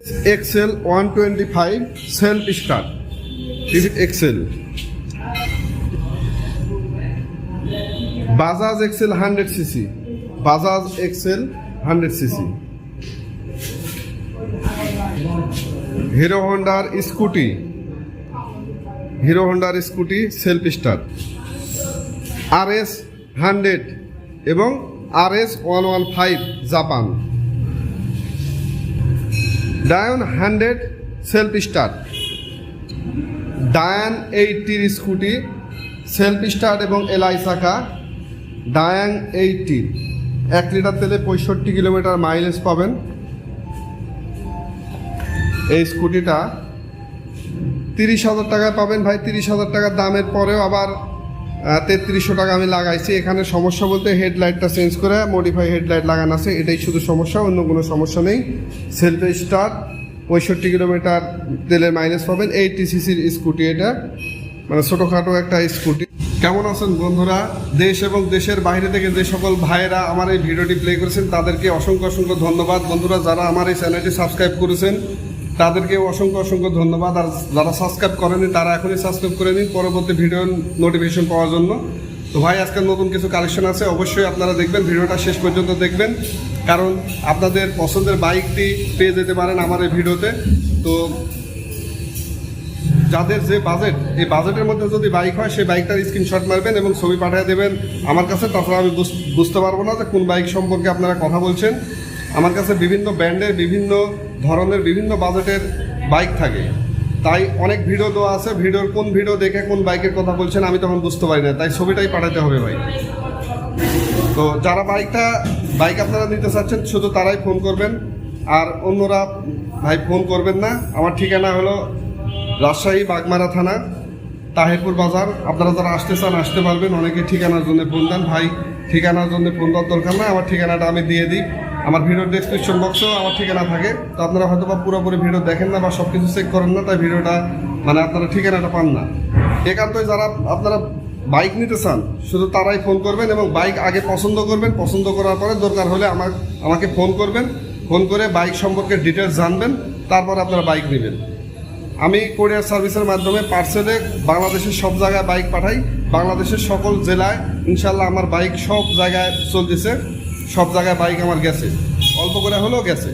Excel one twenty five self start Excel Bajaj Excel hundred CC Bajaj Excel hundred CC Hero হন্ডার scooty hero হন্ডার scooty self start R S hundred এবং R S one one five Japan ডায়ন hundred self start ডায়ান এইটটির scooty self start এবং এলআই শাখা Dayang eighty. এক litre তেলে পঁয়ষট্টি kilometre mileage পাবেন। এই স্কুটিটা তিরিশ হাজার টাকায় পাবেন ভাই, তিরিশ হাজার টাকার দামের পরেও আবার তেত্রিশশো টাকা আমি লাগাইছি। এখানে সমস্যা বলতে হেডলাইটটা চেঞ্জ করে মডিফাই হেডলাইট লাগানো আছে। এটাই শুধু সমস্যা, অন্য কোনো সমস্যা নেই। সেলফ স্টার্ট পঁয়ষট্টি কিলোমিটার তেলের মাইলেজ পাবেন। এইটি সিসির স্কুটি এটা। মানে ছোটোখাটো একটা স্কুটি কেমন আছেন বন্ধুরা? দেশ এবং দেশের বাইরে থেকে যে সকল ভাইয়েরা আমার এই ভিডিওটি প্লে করেছেন, তাদেরকে অসংখ্য অসংখ্য ধন্যবাদ। বন্ধুরা, যারা আমার এই চ্যানেলটি সাবস্ক্রাইব করেছেন তাদেরকে অসংখ্য অসংখ্য ধন্যবাদ। আর যারা সাবস্ক্রাইব করেনি, তারা এখনই সাবস্ক্রাইব করে নিন পরবর্তী ভিডিও নোটিফিকেশন পাওয়ার জন্য। তো ভাই, আজকে নতুন কিছু কালেকশন আছে, অবশ্যই আপনারা দেখবেন, ভিডিওটা শেষ পর্যন্ত দেখবেন। কারণ আপনাদের পছন্দের বাইকটি পেয়ে যেতে পারেন আমার এই ভিডিওতে। তো যাদের যে বাজেট এই বাজেটের মধ্যে যদি বাইক হয়, সেই বাইকটার স্ক্রিনশট মারবেন এবং ছবি পাঠিয়ে দেবেন আমার কাছে। তাছাড়া আমি বুঝ- বুঝতে পারব না যে কোন বাইক সম্পর্কে আপনারা কথা বলছেন। আমার কাছে বিভিন্ন ব্র্যান্ডের, বিভিন্ন ধরনের, বিভিন্ন বাজেটের বাইক থাকে। তাই অনেক ভিডিও দেওয়া আছে, ভিডিওর কোন ভিডিও দেখে কোন বাইকের কথা বলছেন আমি তখন বুঝতে পারি না। তাই ছবিটাই পাঠাতে হবে ভাই। তো যারা বাইকটা, বাইক আপনারা নিতে চাচ্ছেন, শুধু তারাই ফোন করবেন। আর অন্যরা ভাই ফোন করবেন না। আমার ঠিকানা হলো রাজশাহী, বাগমারা থানা, তাহেরপুর বাজার। আপনারা যারা আসতে চান, আসতে পারবেন। অনেকে ঠিকানার জন্য ফোন দেন। ভাই, ঠিকানার জন্য ফোন দেওয়ার দরকার না আমার ঠিকানাটা আমি দিয়ে দিই। আমার ভিডিওর ডেসক্রিপশন বক্সেও আমার ঠিকানা থাকে। তো আপনারা হয়তো বা পুরোপুরি ভিডিও দেখেন না বা সব কিছু চেক করেন না, তাই ভিডিওটা মানে আপনারা ঠিকানাটা পান না। একান্তই যারা আপনারা বাইক নিতে চান, শুধু তারাই ফোন করবেন এবং বাইক আগে পছন্দ করবেন, পছন্দ করার পরে দরকার হলে আমার, আমাকে ফোন করবেন। ফোন করে বাইক সম্পর্কে ডিটেলস জানবেন, তারপর আপনারা বাইক নেবেন। আমি কোরিয়ার সার্ভিসের মাধ্যমে পার্সেলে বাংলাদেশের সব জায়গায় বাইক পাঠাই। বাংলাদেশের সকল জেলায় ইনশাল্লাহ আমার বাইক সব জায়গায় চলতেছে। সব জায়গায় বাইক আমার গেছে। অল্প করে হলেও গেছে।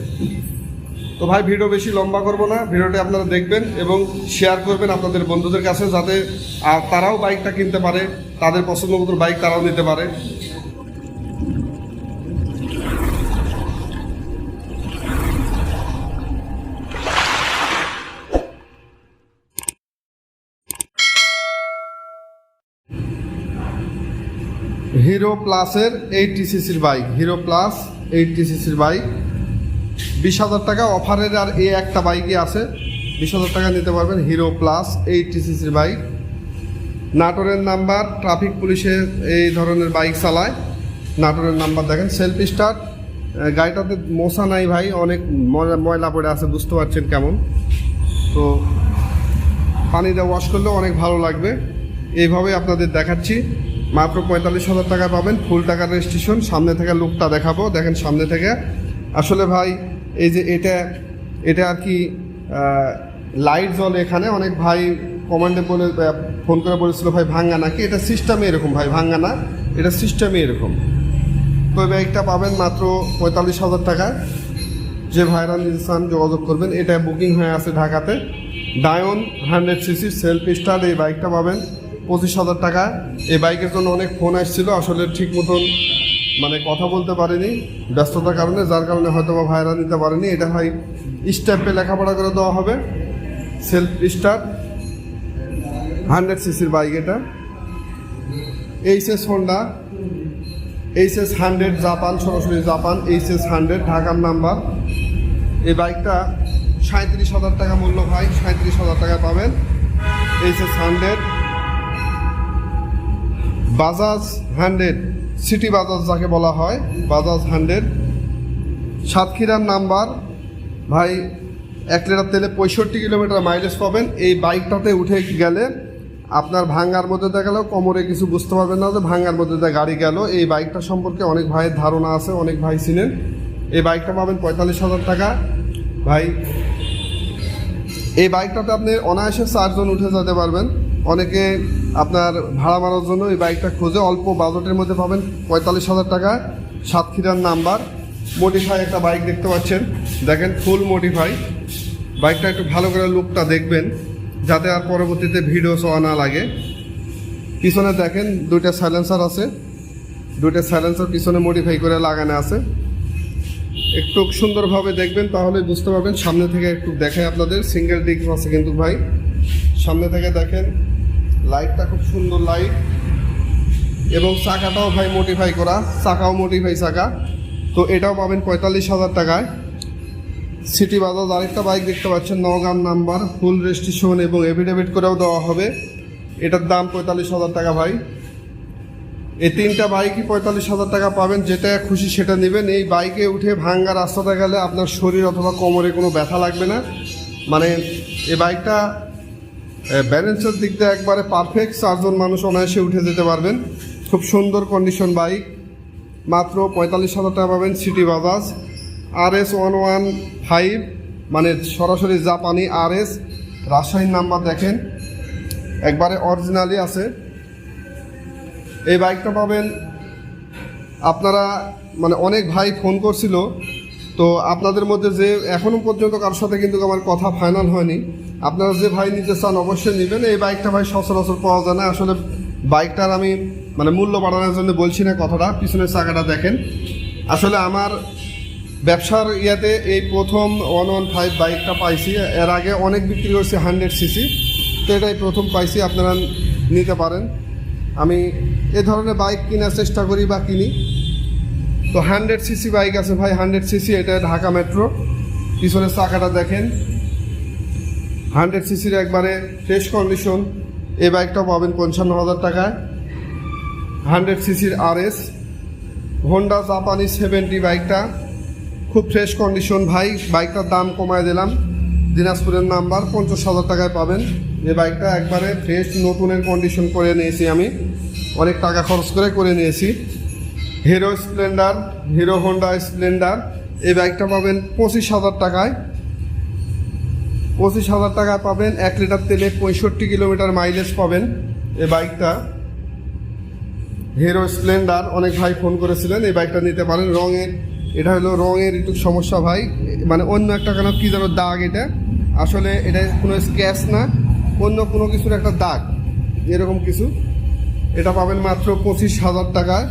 তো ভাই, ভিডিও বেশি লম্বা করব না। ভিডিওটি আপনারা দেখবেন এবং শেয়ার করবেন আপনাদের বন্ধুদের কাছে যাতে আর তারাও বাইকটা কিনতে পারে, তাদের পছন্দ মতো বাইক তারাও নিতে পারে। হিরো প্লাসের এইটটি সিসির বাইক হিরো প্লাস এইটটি সিসির বাইক বিশ হাজার টাকা অফারের আর এই একটা বাইকই আছে। বিশ হাজার টাকা নিতে পারবেন হিরো প্লাস এইটটি সিসির বাইক নাটোরের নাম্বার ট্রাফিক পুলিশের এই ধরনের বাইক চালায়। নাটোরের নাম্বার দেখেন সেলফ স্টার্ট গাড়িটাতে মশা নাই ভাই, অনেক ময়লা পড়ে আছে, বুঝতে পারছেন কেমন। তো পানিটা ওয়াশ করলেও অনেক ভালো লাগবে। এইভাবে আপনাদের দেখাচ্ছি। মাত্র পঁয়তাল্লিশ হাজার টাকা পাবেন। ফুল টাকা রেজিস্ট্রেশন সামনে থেকে লুকটা দেখাবো। দেখেন সামনে থেকে। আসলে ভাই, এই যে এটা এটা আর কি লাইট জ্বলে এখানে। অনেক ভাই কমান্ডে বলে ফোন করে বলেছিল, ভাই ভাঙ্গা নাকি? এটা সিস্টেমে এরকম, ভাই ভাঙ্গা না। এটা সিস্টেমে এরকম। তো এই বাইকটা পাবেন মাত্র পঁয়তাল্লিশ হাজার টাকা। যে ভাইরা চান যোগাযোগ করবেন, এটা বুকিং হয়ে আছে ঢাকাতে। ডায়ন হান্ড্রেড সিসি সেলফ স্টার এই বাইকটা পাবেন। পঁচিশ হাজার টাকা। এই বাইকের জন্য অনেক ফোন আসছিল, আসলে ঠিক মতন মানে কথা বলতে পারিনি ব্যস্ততার কারণে, যার কারণে হয়তো বা ভাইরা নিতে পারেনি। এটা ভাই স্ট্যাম্পে লেখাপড়া করে দেওয়া হবে, সেলফ স্টার হান্ড্রেড সিসির বাইক এটা। HS Honda, HS hundred Japan, সরাসরি জাপান, এইচএস হান্ড্রেড, ঢাকার নাম্বার। এই বাইকটা সাঁত্রিশ হাজার টাকা মূল্য ভাই, সাঁত্রিশ হাজার টাকা পাবেন। HS hundred Bajaj hundred, CT Bajaj যাকে বলা হয়, বাজাজ হান্ড্রেড। সাতক্ষীরার নাম্বার, ভাই, এক লিটার তেলে পঁয়ষট্টি কিলোমিটার মাইলেজ পাবেন। এই বাইকটাতে উঠে গেলে আপনার ভাঙ্গার মধ্যে দিয়ে গেলেও কোমরে কিছু বুঝতে পারবেন না যে ভাঙ্গার মধ্যে দিয়ে গাড়ি গেল। এই বাইকটা সম্পর্কে অনেক ভাইয়ের ধারণা আছে, অনেক ভাই ছিলেন এই বাইকটা পাবেন পঁয়তাল্লিশ হাজার টাকা। ভাই, এই বাইকটাতে আপনি অনায়াসে চারজন উঠে যেতে পারবেন। অনেকে আপনার ভাড়া মারার জন্য এই বাইকটা খুঁজে অল্প বাজেটের মধ্যে পাবেন পঁয়তাল্লিশ হাজার টাকা। সাতক্ষীরার নাম্বার। মডিফাই একটা বাইক দেখতে পাচ্ছেন। দেখেন ফুল মডিফাই বাইকটা একটু ভালো করে লুকটা দেখবেন, যাতে আর পরবর্তীতে ভিডিও শোয়া না লাগে। পিছনে দেখেন, দুইটা সাইলেন্সার আছে। দুইটা সাইলেন্সার পিছনে মডিফাই করে লাগানো আছে। একটু সুন্দরভাবে দেখবেন, তাহলে বুঝতে পারবেন। সামনে থেকে একটু দেখে আপনাদের। সিঙ্গেল ডিস্ক আছে কিন্তু ভাই। সামনে থেকে দেখেন লাইটটা খুব সুন্দর লাইট এবং চাকাটাও ভাই মোটিফাই করা। চাকাও মডিফাই চাকা। তো এটাও পাবেন পঁয়তাল্লিশ হাজার টাকায়। সিটি বাজাজ আরেকটা বাইক দেখতে পাচ্ছেন নগাম নাম্বার ফুল রেজিস্ট্রেশন এবং এফিডেভিট করেও দেওয়া হবে। এটার দাম পঁয়তাল্লিশ হাজার টাকা ভাই। এই তিনটা বাইকই পঁয়তাল্লিশ হাজার টাকা পাবেন, যেটা খুশি সেটা নেবেন। এই বাইকে উঠে ভাঙ্গা রাস্তাটা গেলে আপনার শরীর অথবা কোমরে কোনো ব্যথা লাগবে না। মানে এই বাইকটা ব্যালেন্সের দিক দিয়ে একবারে পারফেক্ট চারজন মানুষ অনায়াসে উঠে যেতে পারবেন। খুব সুন্দর কন্ডিশন বাইক মাত্র পঁয়তাল্লিশ হাজার টাকা পাবেন CT Bajaj R S one one five মানে সরাসরি জাপানি আর এস রাজশাহীর নাম্বার দেখেন। একবারে অরিজিনালি আছে। এই বাইকটা পাবেন, আপনারা মানে অনেক ভাই ফোন করছিল তো আপনাদের মধ্যে যে এখনও পর্যন্ত কারোর সাথে কিন্তু আমার কথা ফাইনাল হয়নি। আপনারা যে ভাই নিতে চান অবশ্যই নেবেন। এই বাইকটা ভাই সচরাচর পাওয়া যায় না। আসলে বাইকটার আমি মানে মূল্য বাড়ানোর জন্য বলছি না কথাটা। পিছনের চাকাটা দেখেন। আসলে আমার ব্যবসার ইয়াতে এই প্রথম ওয়ান ওয়ান ফাইভ বাইকটা পাইছি। এর আগে অনেক বিক্রি করছি হান্ড্রেড সিসি তো এটাই প্রথম পাইছি। আপনারা নিতে পারেন। আমি এ ধরনের বাইক কেনার চেষ্টা করি বা কিনি। তো হান্ড্রেড সিসি বাইক আছে ভাই হান্ড্রেড সিসি এটা ঢাকা মেট্রো পিছনের চাকাটা দেখেন। হান্ড্রেড সিসির একবারে ফ্রেশ কন্ডিশন এই বাইকটাও পাবেন পঞ্চান্ন হাজার টাকায়। হান্ড্রেড সিসির আর এস হোন্ডা জাপানি সেভেন্টি বাইকটা খুব ফ্রেশ কন্ডিশন ভাই বাইকটার দাম কমায় দিলাম। দিনাজপুরের নাম্বার, পঞ্চাশ হাজার টাকায় পাবেন। এই বাইকটা একবারে ফ্রেশ নতুনের কন্ডিশন করে নিয়েছি আমি। অনেক টাকা খরচ করে করে নিয়েছি। Hero Splendor Hero Honda Splendor এই বাইকটা পাবেন পঁচিশ হাজার টাকায়। পঁচিশ হাজার টাকায় পাবেন এক লিটার তেলে পঁয়ষট্টি কিলোমিটার মাইলেজ পাবেন এই বাইকটা হিরো স্প্লেন্ডার অনেক ভাই ফোন করেছিলেন, এই বাইকটা নিতে পারেন রঙের। এটা হলো রঙের, একটু সমস্যা ভাই। মানে অন্য একটা কেন, কী যেন দাগ এটা। আসলে এটা কোনো স্ক্যাচ না, অন্য কোনো কিছুর একটা দাগ, এরকম কিছু। এটা পাবেন মাত্র পঁচিশ হাজার টাকায়।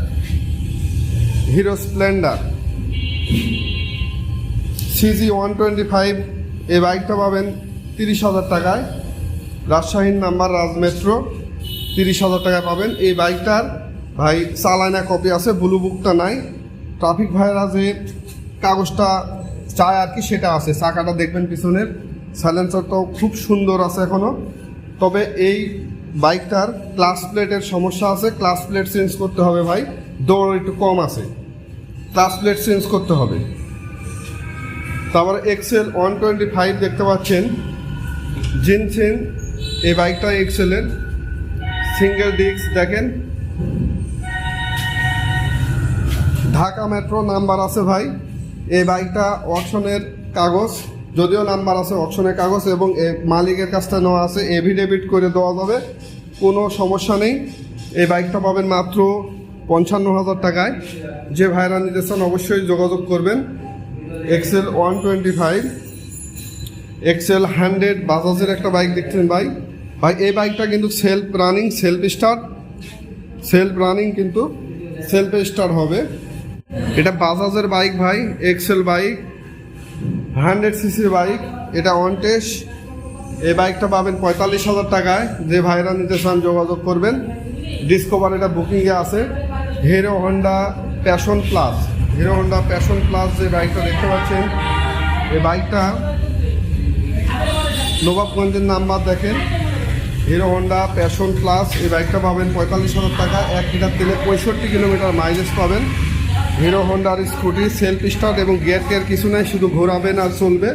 Hero Splendor. CG one twenty five, এই বাইকটা পাবেন তিরিশ হাজার টাকায়। রাজশাহীর নাম্বার রাজ মেট্রো, তিরিশ হাজার টাকায় পাবেন। এই বাইকটার ভাই চালানা কপি আছে ব্লু বুকটা নাই। ট্রাফিক ভাইয়েরা যে কাগজটা চায় আর কি, সেটা আছে। চাকাটা দেখবেন পিছনের। সাইলেন্সারটাও খুব সুন্দর আছে এখনও তবে এই বাইকটার ক্লাস প্লেটের সমস্যা আছে। ক্লাস প্লেট চেঞ্জ করতে হবে ভাই। দৌড় একটু কম আছে। ক্লাস প্লেট চেঞ্জ করতে হবে। তারপরে এক্সেল ওয়ান টোয়েন্টি ফাইভ দেখতে পাচ্ছেন। জিনসেন এই বাইকটা এক্সেলের সিঙ্গেল ডিস্ক দেখেন। ঢাকা মেট্রো নাম্বার আছে ভাই। এই বাইকটা অপশনের কাগজ। যদিও নাম্বার আছে অপশনের কাগজ এবং মালিকের কাছটা নেওয়া আছে। এভিডেভিট করে দেওয়া যাবে। কোনো সমস্যা নেই। এই বাইকটা পাবেন মাত্র পঞ্চান্ন হাজার টাকায়। যে ভাইরা নিতে চান অবশ্যই যোগাযোগ করবেন। Excel one twenty five, Excel hundred বাজাজের একটা বাইক দেখছেন ভাই। ভাই, এই বাইকটা কিন্তু self running, self start. Self running কিন্তু সেলফ স্টার্ট হবে। এটা বাজাজের বাইক ভাই, এক্সেল বাইক, হান্ড্রেড সিসির বাইক, এটা টেস্ট এই বাইকটা পাবেন পঁয়তাল্লিশ হাজার টাকায়। যে ভাইরা নিতে চান যোগাযোগ করবেন। ডিসকভার এটা বুকিংয়ে আছে। Hero Honda Passion plus. Hero Honda Passion plus যে বাইকটা দেখতে পাচ্ছেন, এই বাইকটা নবাবগঞ্জের নাম্বার দেখেন। হিরো হন্ডা প্যাশন প্লাস, এই বাইকটা পাবেন পঁয়তাল্লিশ হাজার টাকা, এক লিটার তেলে পঁয়ষট্টি কিলোমিটার মাইলেজ পাবেন। হিরো হন্ডার স্কুটি, সেলফ স্টার্ট এবং গিয়ার টিয়ার কিছু নাই, শুধু ঘোরাবেন আর চলবে।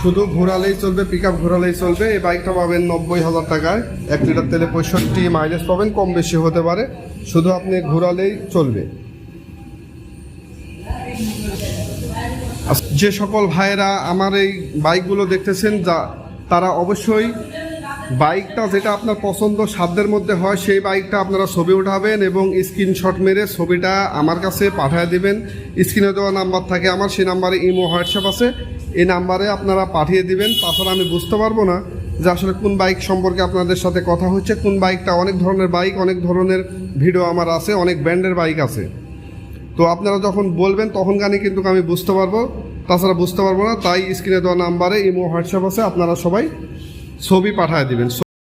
শুধু ঘোরালেই চলবে পিক আপ ঘোরালেই চলবে। এই বাইকটা পাবেন নব্বই হাজার টাকায়, এক লিটার তেলে পঁয়ষট্টি মাইলেজ পাবেন, কম বেশি হতে পারে। শুধু আপনি ঘোরালেই চলবে। যে সকল ভাইয়েরা আমার এই বাইকগুলো দেখতেছেন, যা তারা অবশ্যই বাইকটা যেটা আপনার পছন্দ সাধ্যের মধ্যে হয়, সেই বাইকটা আপনারা ছবি উঠাবেন এবং স্ক্রিনশট মেরে ছবিটা আমার কাছে পাঠিয়ে দিবেন। স্ক্রিনে দেওয়া নাম্বার থাকে আমার, সেই নাম্বারে ইমো, হোয়াটসঅ্যাপ আছে। এই নাম্বারে আপনারা পাঠিয়ে দিবেন। তাছাড়া আমি বুঝতে পারব না যে আসলে কোন বাইক সম্পর্কে আপনাদের সাথে কথা হচ্ছে, কোন বাইকটা, অনেক ধরনের বাইক, অনেক ধরনের ভিডিও আমার আছে, অনেক ব্র্যান্ডের বাইক আছে। তো আপনারা যখন বলবেন তখন গানে কিন্তু আমি বুঝতে পারব। তাছাড়া বুঝতে পারব না, তাই স্ক্রিনে দেওয়া নাম্বারে ইমো, হোয়াটসঅ্যাপ আছে, আপনারা সবাই ছবি পাঠিয়ে দিবেন।